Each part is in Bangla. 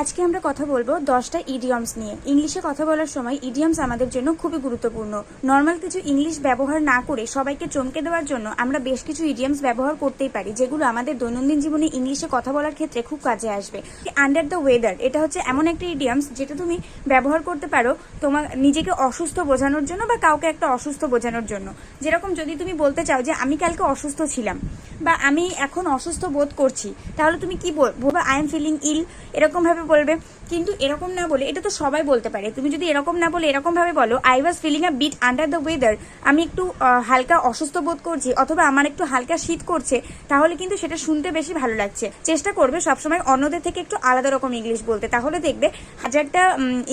আজকে আমরা কথা বলব দশটা ইডিয়মস নিয়ে। ইংলিশে কথা বলার সময় ইডিয়মস আমাদের জন্য খুবই গুরুত্বপূর্ণ। নর্মাল কিছু ইংলিশ ব্যবহার না করে সবাইকে চমকে দেওয়ার জন্য আমরা বেশ কিছু ইডিয়মস ব্যবহার করতেই পারি, যেগুলো আমাদের দৈনন্দিন জীবনে ইংলিশে কথা বলার ক্ষেত্রে খুব কাজে আসবে। আন্ডার দ্য ওয়েদার এটা হচ্ছে এমন একটা ইডিয়মস যেটা তুমি ব্যবহার করতে পারো তোমার নিজেকে অসুস্থ বোঝানোর জন্য বা কাউকে একটা অসুস্থ বোঝানোর জন্য। যেরকম যদি তুমি বলতে চাও যে আমি কালকে অসুস্থ ছিলাম বা আমি এখন অসুস্থ বোধ করছি, তাহলে তুমি কি বলব আই এম ফিলিং ইল এরকম ভাবে বলবে। কিন্তু এরকম না বলে, এটা তো সবাই বলতে পারে। তুমি যদি এরকম না বলে এরকম ভাবে বলো I was feeling a bit under the weather আমি একটু হালকা অসুস্থ বোধ করছি, অথবা আমার একটু হালকা শীত করছে, তাহলে কিন্তু সেটা শুনতে বেশি ভালো লাগছে। চেষ্টা করবে সবসময় অন্যদের থেকে একটু আলাদা রকম ইংলিশ বলতে। তাহলে দেখবে হাজারটা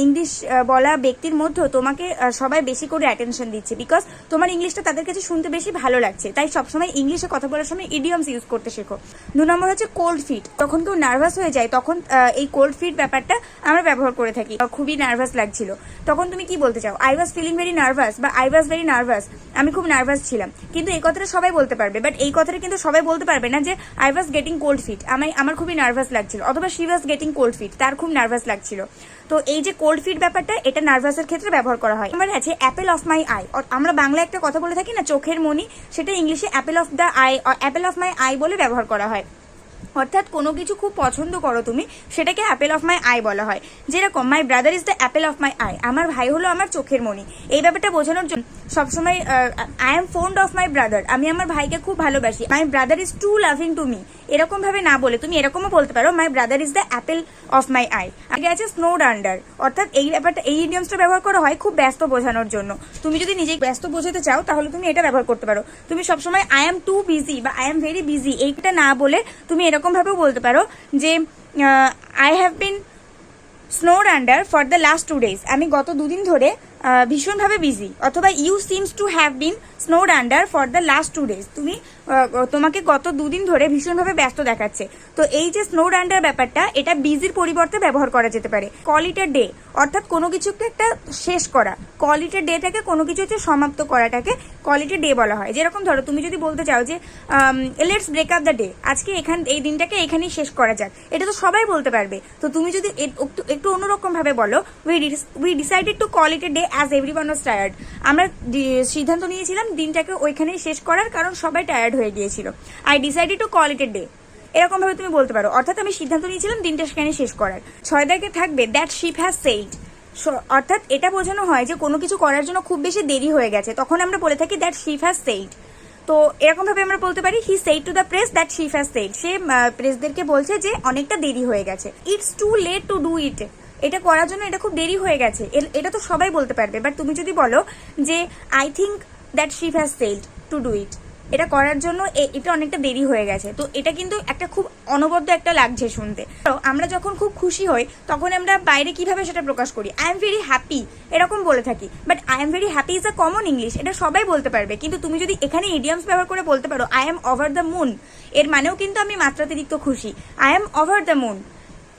ইংলিশ বলা ব্যক্তির মধ্যেও তোমাকে সবাই বেশি করে অ্যাটেনশন দিচ্ছে। বিকজ তোমার ইংলিশটা তাদের কাছে শুনতে বেশি ভালো লাগছে। তাই সবসময় ইংলিশে কথা বলার সময় ইডিয়মস ইউজ করতে শেখো। দু নম্বর হচ্ছে কোল্ড ফিট যখন কেউ নার্ভাস হয়ে যায়, তখন এই কোল্ড ফিট ব্যাপারটা আমরা ব্যবহার করে থাকি। খুবই নার্ভাস লাগছিল। তখন তুমি কি বলতে চাও? I was feeling very nervous বা আই ওয়াজ ভেরি নার্ভাস আমি খুব নার্ভাস ছিলাম। কিন্তু এই কথাটা সবাই বলতে পারবে বাট এই কথাটা কিন্তু সবাই বলতে পারবে না যে I was getting cold feet আমি, আমার খুবই নার্ভাস লাগছিল। অথবা she was getting cold feet তার খুব নার্ভাস লাগছিল। তো এই যে কোল্ড ফিট ব্যাপারটা, এটা নার্ভাসের ক্ষেত্রে ব্যবহার করা হয়। আমার আছে অ্যাপেল অফ মাই আই আমরা বাংলায় একটা কথা বলে থাকি না, চোখের মনি সেটা ইংলিশে apple of the eye apple of my eye বলে ব্যবহার করা হয়। অর্থাৎ কোনো কিছু খুব পছন্দ করো তুমি, সেটাকে অ্যাপেল অফ মাই আই বলা হয়। যেরকম my brother is the apple of my eye আমার ভাই হলো আমার চোখের মনি এই ব্যাপারটা বোঝানোর জন্য সবসময় I am fond of my brother আমি আমার ভাইকে খুব ভালোবাসি। My brother is too loving to me এরকম ভাবে না বলে তুমি এরকমও বলতে পারো my brother is the apple of my eye আগে আছে স্নোড আন্ডার অর্থাৎ এই ব্যাপারটা, এই ইডিয়ামসটা ব্যবহার করা হয় খুব ব্যস্ত বোঝানোর জন্য। তুমি যদি নিজেই ব্যস্ত বোঝাতে চাও, তাহলে তুমি এটা ব্যবহার করতে পারো। তুমি সবসময় আই এম টু বিজি বা আই এম ভেরি বিজি এইটা না বলে তুমি এরকম ভাবেও বলতে পারো যে I have been snowed under for the last two days আমি গত দুদিন ধরে ভীষণভাবে বিজি অথবা you seems to have been snowed under for the last two days তুমি তোমাকে গত দুদিন ধরে ভীষণভাবে ব্যস্ত দেখাচ্ছে। তো এই যে স্নোড আন্ডার ব্যাপারটা, এটা বিজির পরিবর্তে ব্যবহার করা যেতে পারে। কলিটার ডে অর্থাৎ কোনো কিছুকে একটা শেষ করা। কলিটার ডেটাকে কোনো কিছু হচ্ছে সমাপ্ত করাটাকে কলিটার ডে বলা হয়। যেরকম ধরো, তুমি যদি বলতে চাও যে let's break up the day আজকে এখান, এই দিনটাকে এখানেই শেষ করা যাক। এটা তো সবাই বলতে পারবে। তো তুমি যদি একটু- একটু অন্যরকম ভাবে বলো we we decided to a day as every one was tired আমরা সিদ্ধান্ত নিয়েছিলাম দিনটাকে ওইখানেই শেষ করার, কারণ সবাই টায়ার্ড হয়ে গিয়েছিল। I decided to call it a day এরকম ভাবে তুমি বলতে পারো। অর্থাৎ আমি সিদ্ধান্ত নিয়েছিলাম দিনটা সেখানে শেষ করার। ছয় দাগে থাকবে দ্যাট শিপ হ্যাজ সেইড অর্থাৎ এটা বোঝানো হয় যে কোনো কিছু করার জন্য খুব বেশি দেরি হয়ে গেছে। তখন আমরা বলে থাকি দ্যাট শিপ হ্যাজ সেইড তো এরকম ভাবে আমরা বলতে পারি he said to the press that ship has sailed সে প্রেসদেরকে বলছে যে অনেকটা দেরি হয়ে গেছে। It's too late to do it এটা করার জন্য এটা খুব দেরি হয়ে গেছে। এটা তো সবাই বলতে পারবে। বাট তুমি যদি বলো যে I think that ship has sailed to do it এটা করার জন্য এটা অনেকটা দেরি হয়ে গেছে। তো এটা কিন্তু একটা খুব অনবদ্য একটা লাগছে শুনতে। তো আমরা যখন খুব খুশি হই, তখন আমরা বাইরে কীভাবে সেটা প্রকাশ করি? আই এম ভেরি হ্যাপি এরকম বলে থাকি। But I am very happy is a common English এটা সবাই বলতে পারবে। কিন্তু তুমি যদি এখানে ইডিয়ামস ব্যবহার করে বলতে পারো I am over the moon এর মানেও কিন্তু আমি মাত্রাতিরিক্ত খুশি। I am over the moon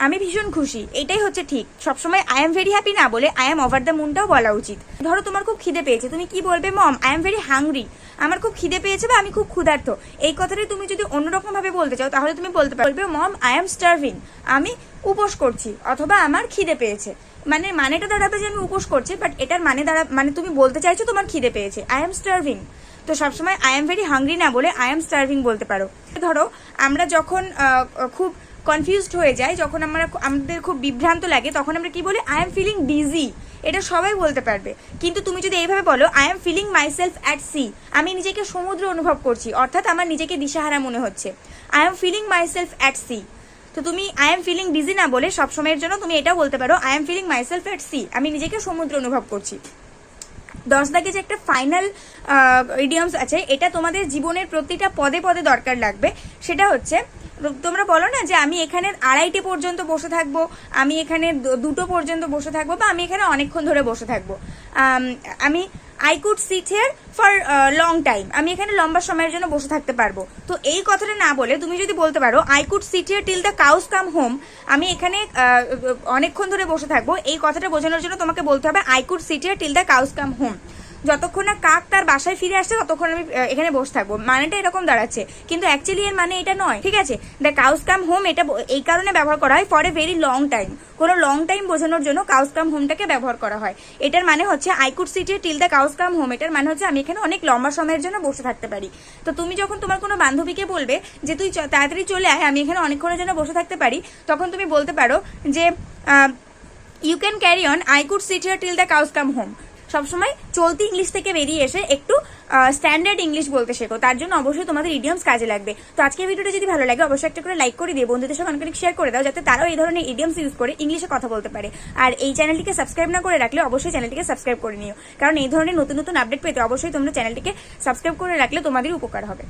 আমি ভীষণ খুশি, এটাই হচ্ছে ঠিক। সবসময় আই এম ভেরি হ্যাপি না বলে আই এম ওভার দ্য মুনটাও বলা উচিত। ধরো তোমার খুব খিদে পেয়েছে, তুমি কি বলবে, mom I am very hungry আমার খুব খিদে পেয়েছে বা আমি খুব ক্ষুধার্ত। এই কথাটাই তুমি যদি অন্যরকম ভাবে বলতে চাও, তাহলে তুমি বলতে পারবে, মম আই এম স্টার্ভিং আমি উপোস করছি, অথবা আমার খিদে পেয়েছে। মানে মানেটা দাঁড়াবে যে আমি উপোস করছি বাট এটার মানে দাঁড়া মানে তুমি বলতে চাইছো তোমার খিদে পেয়েছে। আই এম স্টার্ভিং তো সবসময় আই এম ভেরি হাংরি না বলে আই এম স্টার্ভিং বলতে পারো। ধরো, আমরা যখন খুব কনফিউজড হয়ে যায়, যখন আমরা আমাদের খুব বিভ্রান্ত লাগে, তখন আমরা কি বলি? আই এম ফিলিং বিজি এটা সবাই বলতে পারবে। কিন্তু তুমি যদি এইভাবে বলো I am feeling myself at sea আমি নিজেকে সমুদ্র অনুভব করছি, অর্থাৎ আমার নিজেকে দিশাহারা মনে হচ্ছে। I am feeling myself at sea তো তুমি আই এম ফিলিং বিজি না বলে সবসময়ের জন্য তুমি এটাও বলতে পারো I am feeling myself at sea আমি নিজেকে সমুদ্র অনুভব করছি। দশ দাগে যে একটা ফাইনাল ইডিয়মস আছে, এটা তোমাদের জীবনের প্রতিটা পদে পদে দরকার লাগবে। সেটা হচ্ছে তোমরা বলো না যে আমি এখানে আড়াইটে পর্যন্ত বসে থাকব, আমি এখানে দুটো পর্যন্ত বসে থাকব বা আমি এখানে অনেকক্ষণ ধরে বসে থাকব। আমি I could sit here for long time আমি এখানে লম্বা সময়ের জন্য বসে থাকতে পারব। তো এই কথাটা না বলে তুমি যদি বলতে পারো I could sit here till the cows come home আমি এখানে অনেকক্ষণ ধরে বসে থাকব, এই কথাটা বোঝানোর জন্য তোমাকে বলতে হবে I could sit here till the cows come home যতক্ষণ না কাক তার বাসায় ফিরে আসছে, ততক্ষণ আমি এখানে বসে থাকব। মানেটা এরকম দাঁড়াচ্ছে। কিন্তু অ্যাকচুয়ালি এর মানে এটা নয়, ঠিক আছে? দ্য কাউস কাম হোম এটা এই কারণে ব্যবহার করা হয় for a very long time কোনো লং টাইম বোঝানোর জন্য কাউস কাম হোমটাকে ব্যবহার করা হয়। এটার মানে হচ্ছে I could sit till the cows come home এটার মানে হচ্ছে, আমি এখানে অনেক লম্বা সময়ের জন্য বসে থাকতে পারি। তো তুমি যখন তোমার কোনো বান্ধবীকে বলবে যে, তুই তাড়াতাড়ি চলে আয়, আমি এখানে অনেকক্ষণের জন্য বসে থাকতে পারি, তখন তুমি বলতে পারো যে you can carry on I could sit here till the cows come home সবসময় চলতি ইংলিশ থেকে বেরিয়ে এসে একটু স্ট্যান্ডার্ড ইংলিশ বলতে শেখো। তার জন্য অবশ্যই তোমাদের ইডিয়ামস কাজে লাগবে। তো আজকে ভিডিওটা যদি ভালো লাগে, অবশ্যই একটা করে লাইক করে দিয়ে বন্ধুদের সঙ্গে অনেক শেয়ার করে দাও, যাতে তারাও এই ধরনের ইডিয়মস ইউজ করে ইংলিশে কথা বলতে পারে। আর এই চ্যানেলটিকে সাবস্ক্রাইব না করে রাখলে অবশ্যই চ্যানেলটিকে সাবস্ক্রাইব করে নিও। কারণ এই ধরনের নতুন নতুন আপডেট পেতে অবশ্যই তোমরা চ্যানেলটিকে সাবস্ক্রাইব করে রাখলে তোমাদের উপকার হবে।